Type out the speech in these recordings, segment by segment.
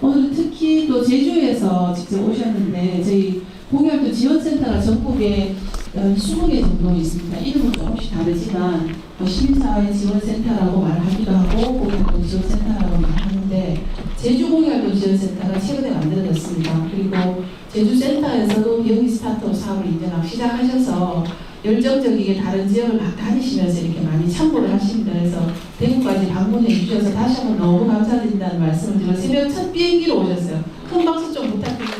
서울시 또 제주에서 직접 오셨는데 저희 공열도 지원센터가 전국에 어, 20개 정도 있습니다. 이름은 조금씩 다르지만 뭐 시민사회 지원센터라고 말하기도 하고 공열도 지원센터라고 말하는데 제주 공열도 지원센터가 최근에 만들어졌습니다. 그리고 제주센터에서도 비영리 스타트업 사업을 이제 막 시작하셔서 열정적이게 다른 지역을 막 다니시면서 이렇게 많이 참고를 하십니다. 그래서 대구까지 방문해 주셔서 다시 한번 너무 감사드린다는 말씀을 드리고 새벽 첫 비행기로 오셨어요. 큰 박수 좀 부탁드리면서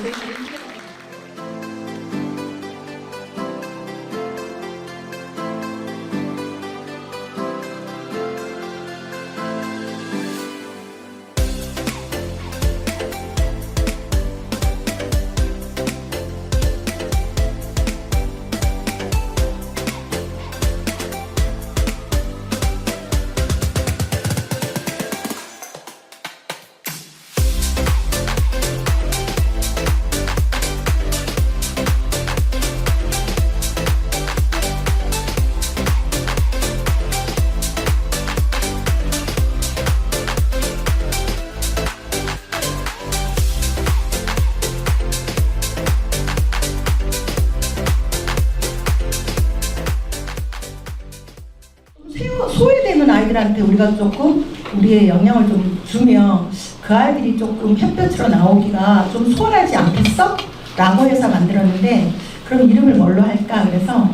아이들한테 우리가 조금 우리의 영향을 좀 주면 그 아이들이 조금 햇볕으로 나오기가 좀 수월하지 않겠어? 라고 해서 만들었는데 그럼 이름을 뭘로 할까? 그래서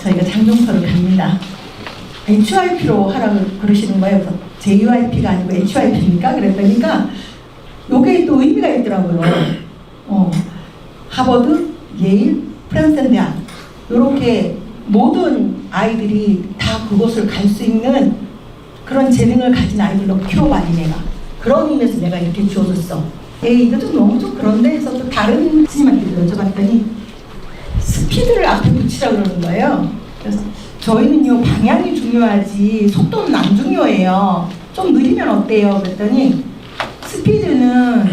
저희가 장동서를 갑니다. HYP로 하라고 그러시는 거예요. 그래서 JYP가 아니고 HYP입니까? 그랬더니까 요게 또 의미가 있더라고요. 어, 하버드, 예일, 프랜스턴 대학 이렇게 모든 아이들이 다 그곳을 갈 수 있는 그런 재능을 가진 아이들로 키워봐니 내가. 그런 의미에서 내가 이렇게 지어줬어. 에이 이거 좀 너무 좀 그런데 해서 또 다른 스님한테 여쭤봤더니 스피드를 앞에 붙이라 그러는 거예요. 그래서 저희는요 방향이 중요하지 속도는 안 중요해요. 좀 느리면 어때요? 그랬더니 스피드는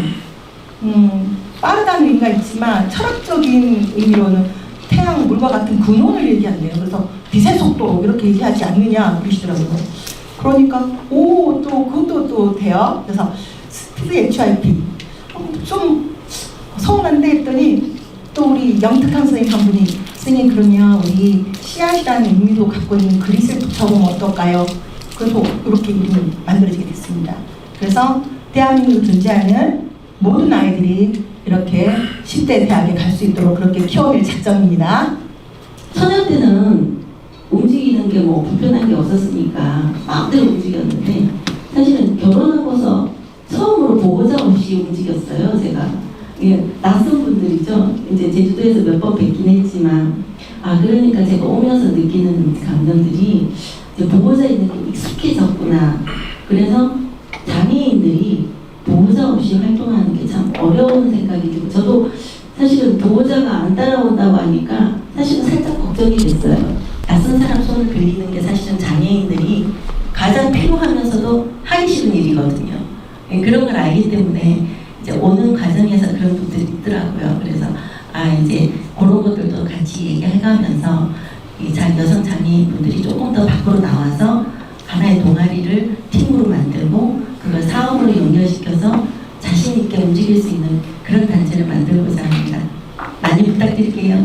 음, 빠르다는 의미가 있지만 철학적인 의미로는 태양 물과 같은 근원을 얘기한대요. 그래서 빛의 속도 이렇게 얘기하지 않느냐 그러시더라고요. 그러니까 오 또 그것도 또 돼요. 그래서 스피드 HIP 어, 좀 서운한데 했더니 또 우리 영특한 선생님 한 분이 선생님 그러면 우리 씨앗이라는 의미도 갖고 있는 그릿을 붙여보면 어떨까요? 그래서 이렇게 이름을 만들어지게 됐습니다. 그래서 대한민국에 존재하는 모든 아이들이 이렇게 10대 대학에 갈 수 있도록 그렇게 키워낼 작정입니다. 처녀 때는 움직 이는 게뭐 불편한 게 없었으니까 마음대로 움직였는데 사실은 결혼하고서 처음으로 보호자 없이 움직였어요 제가. 예, 낯선 분들이죠. 이제 제주도에서 몇 번 뵙긴 했지만 아 그러니까 제가 오면서 느끼는 감정들이 보호자 있는 게 익숙해졌구나. 그래서 장애인들이 보호자 없이 활동하는 게 참 어려운 생각이 들고 저도 사실은 보호자가 안 따라온다고 하니까 사실은 살짝 걱정이 됐어요. 낯선 사람 손을 빌리는 게 사실은 장애인들이 가장 필요하면서도 하기 싫은 일이거든요. 예, 그런 걸 알기 때문에 이제 오는 과정에서 그런 분들이 있더라고요. 그래서 아 이제 그런 것들도 같이 얘기해가면서 이 장- 여성 장애인 분들이 조금 더 밖으로 나와서 하나의 동아리를 팀으로 만들고 그걸 사업으로 연결시켜서 자신 있게 움직일 수 있는 그런 단체를 만들고자 합니다. 많이 부탁드릴게요.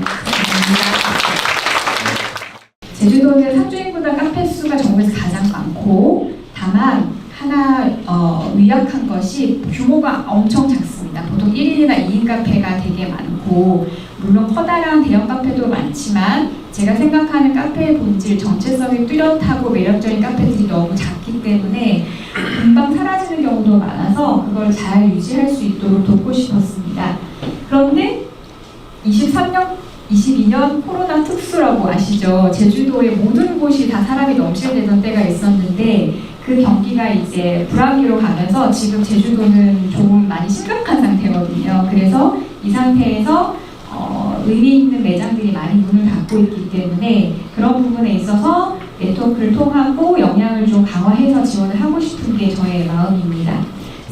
제주도는 상주인보다 카페 수가 전국에서 가장 많고 다만 하나 어, 위약한 것이 규모가 엄청 작습니다. 보통 1인이나 2인 카페가 되게 많고 물론 커다란 대형 카페도 많지만 제가 생각하는 카페의 본질 정체성이 뚜렷하고 매력적인 카페들이 너무 작기 때문에 금방 사라지는 경우도 많아서 그걸 잘 유지할 수 있도록 돕고 싶었습니다. 그런데 23년 22년 코로나 특수라고 아시죠? 제주도의 모든 곳이 다 사람이 넘실대던 때가 있었는데 그 경기가 이제 불황기로 가면서 지금 제주도는 조금 많이 심각한 상태거든요. 그래서 이 상태에서 어, 의미 있는 매장들이 많이 문을 닫고 있기 때문에 그런 부분에 있어서 네트워크를 통하고 역량을 좀 강화해서 지원을 하고 싶은 게 저의 마음입니다.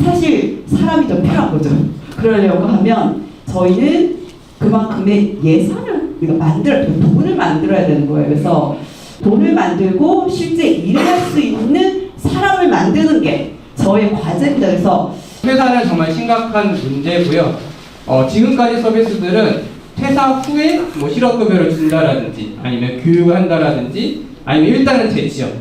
사실 사람이 더 필요한 거죠. 그러려고 하면 저희는 그만큼의 예산을 우리가 만들어야 돼요. 돈을 만들어야 되는 거예요. 그래서 돈을 만들고 실제 일을 할 수 있는 사람을 만드는 게 저의 과제입니다. 그래서 퇴사는 정말 심각한 문제고요. 어, 지금까지 서비스들은 퇴사 후에 뭐 실업급여를 준다라든지 아니면 교육을 한다라든지 아니면 일단은 재취업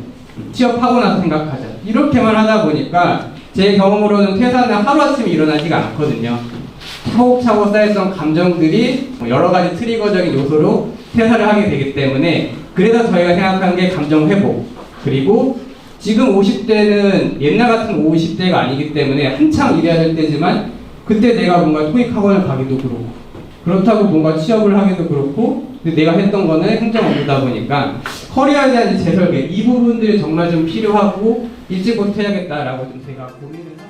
취업하고 나서 생각하자 이렇게만 하다 보니까 제 경험으로는 퇴사는 하루아침에 일어나지가 않거든요. 차곡차곡 쌓였던 감정들이 뭐 여러 가지 트리거적인 요소로 퇴사를 하게 되기 때문에 그래서 저희가 생각하는 게 감정 회복 그리고 지금 50대는 옛날 같은 50대가 아니기 때문에 한창 일해야 될 때지만 그때 내가 뭔가 토익 학원을 가기도 그렇고 그렇다고 뭔가 취업을 하기도 그렇고 내가 했던 거는 행정 업무다 보니까 커리어에 대한 재설계 이 부분들이 정말 좀 필요하고 일찍부터 해야겠다라고 좀 제가 고민을 하고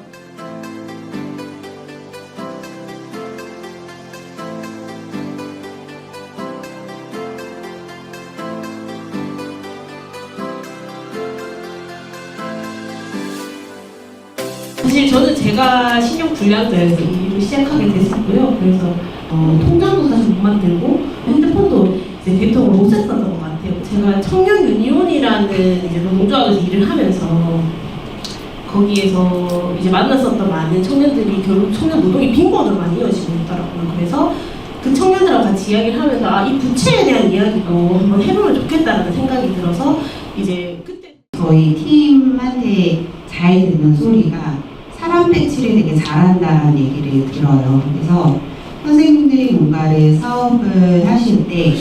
사실 저는 제가 신용 불량자여서 이 일을 시작하게 됐었고요. 그래서 어, 통장도 사실 못 만들고 핸드폰도 이제 데이터를 못 썼었던 것 같아요. 제가 청년 유니온이라는 이제 노동조합에서 일을 하면서 거기에서 이제 만났었던 많은 청년들이 결국 청년 노동이 빈곤으로 많이 이어지고 있더라고요. 그래서 그 청년들하고 같이 이야기를 하면서 아, 이 부채에 대한 이야기도 한번 해보면 좋겠다라는 생각이 들어서 이제 그때 저희 팀한테 잘 듣는 소리가 사람 배치를 되게 잘한다는 얘기를 들어요. 그래서 선생님들이 뭔가를 사업을 하실 때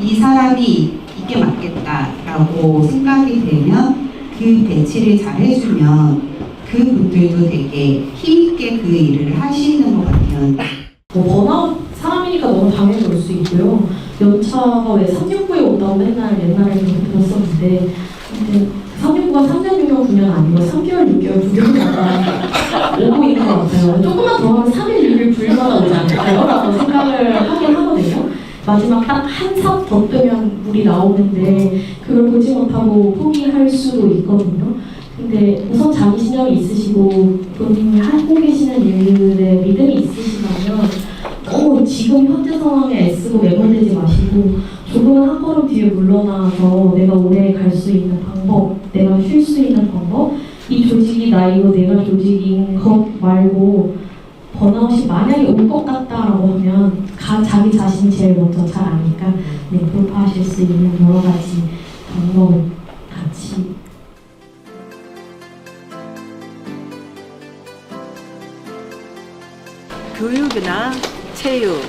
이 사람이 이게 맞겠다라고 생각이 되면 그 배치를 잘 해주면 그 분들도 되게 힘있게 그 일을 하시는 것 같아요. 뭐 번아웃 사람이니까 너무 당연히 올 수 있고요. 연차가 왜 369에 온다고 맨날 옛날에 들었었는데 근데 369가 3년, 6년, 9년 아니고 3개월, 6개월, 9개월마다 오고 있는 것 같아요. 조금만 더 하면 3일, 6일, 9일마다 오지 않을까요? 라고 생각을 하긴 하거든요. 마지막 딱 한삽더 뜨면 물이 나오는데 그걸 보지 못하고 포기할 수도 있거든요. 근데 우선 자기 신념이 있으시고 본인이 하고 계시는 일에 믿음이 있으시다면 너무 지금 현재 상황에 애쓰고 매몰되지 마시고 조금은 한 걸음 뒤에 물러나서 내가 오래 갈 수 있는 방법, 내가 쉴 수 있는 방법, 이 조직이 나이고 내가 조직인 것 말고 번아웃이 만약에 올 것 같다라고 하면 가, 자기 자신이 제일 먼저 잘 아니까 네, 돌파하실 수 있는 여러 가지 방법을 같이 교육이나 체육,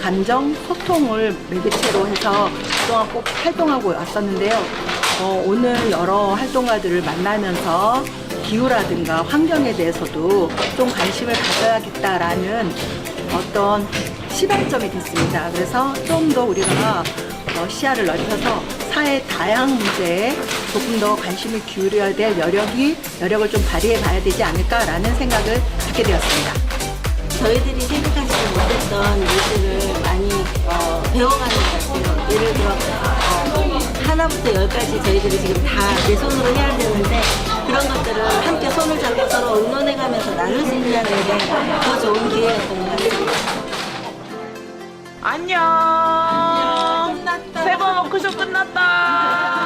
감정, 소통을 매개체로 해서 그동안 꼭 활동하고 왔었는데요. 어, 오늘 여러 활동가들을 만나면서 기후라든가 환경에 대해서도 좀 관심을 가져야겠다라는 어떤 시발점이 됐습니다. 그래서 좀 더 우리가 어, 시야를 넓혀서 사회 다양한 문제에 조금 더 관심을 기울여야 될 여력이 여력을 좀 발휘해 봐야 되지 않을까라는 생각을 갖게 되었습니다. 저희들이 생각하지 못했던 일들을 많이 어, 배워가는 것 같아요. 예를 들어 어, 하나부터 열까지 저희들이 지금 다 내 손으로 해야 되는데 그런 것들을 함께 손을 잡고 서로 응원해가면서 나눌 수 있는 게 더 좋은 기회였던 것 같습니다. 안녕. 끝났다. 세번 워크숍 끝났다.